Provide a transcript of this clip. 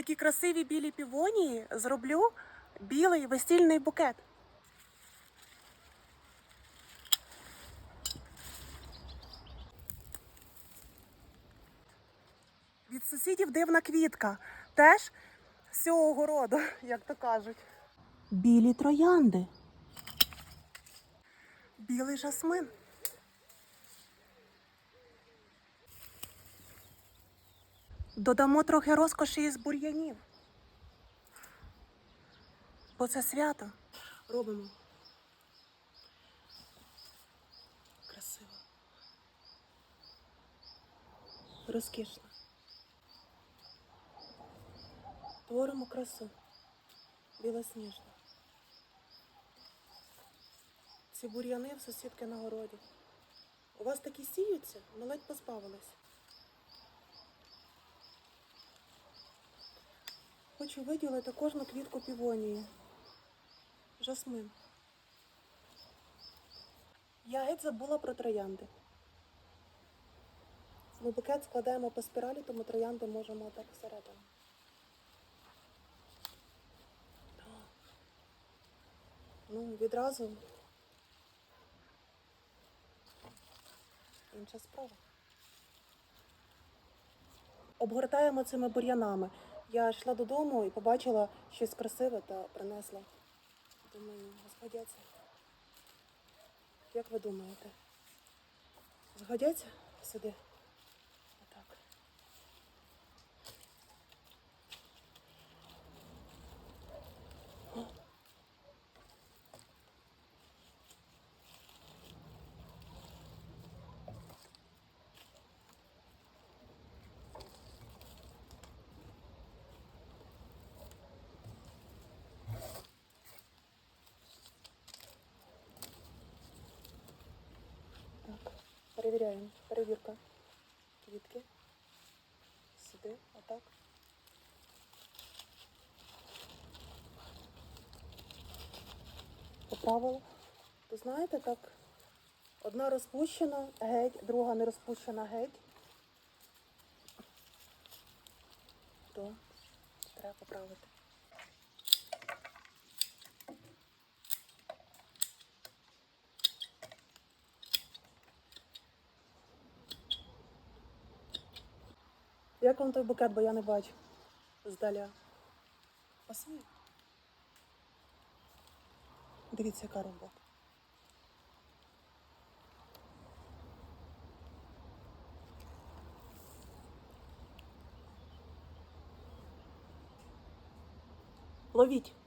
такі красиві білі півонії зроблю білий весільний букет. Від сусідів дивна квітка. Теж з цього городу, як то кажуть. Білі троянди. Білий жасмин. Додамо трохи розкоші із бур'янів. Бо це свято. Робимо. Красиво. Розкішно. Творимо красу. Білосніжну. Ці бур'яни в сусідки на городі. У вас такі сіються? Ми ледь позбавились. Хочу виділити кожну квітку півонії. Жасмин. Я геть забула про троянди. Ми букет складаємо по спіралі, тому троянди можемо так всередину. Ну, відразу. Інша справа. Обгортаємо цими бур'янами. Я йшла додому і побачила щось красиве та принесла. Думаю, згодяться. Як ви думаєте? Згодяться сюди? Отак. О. Так, перевіряємо. Перевірка. Квітки. Сюди, отак. Поправила. То знаєте, так, одна розпущена геть, друга не розпущена геть. То треба поправити. Як вам той букет, бо я не бачу здаля. Пасує? Дивіться, яка робота. Ловіть.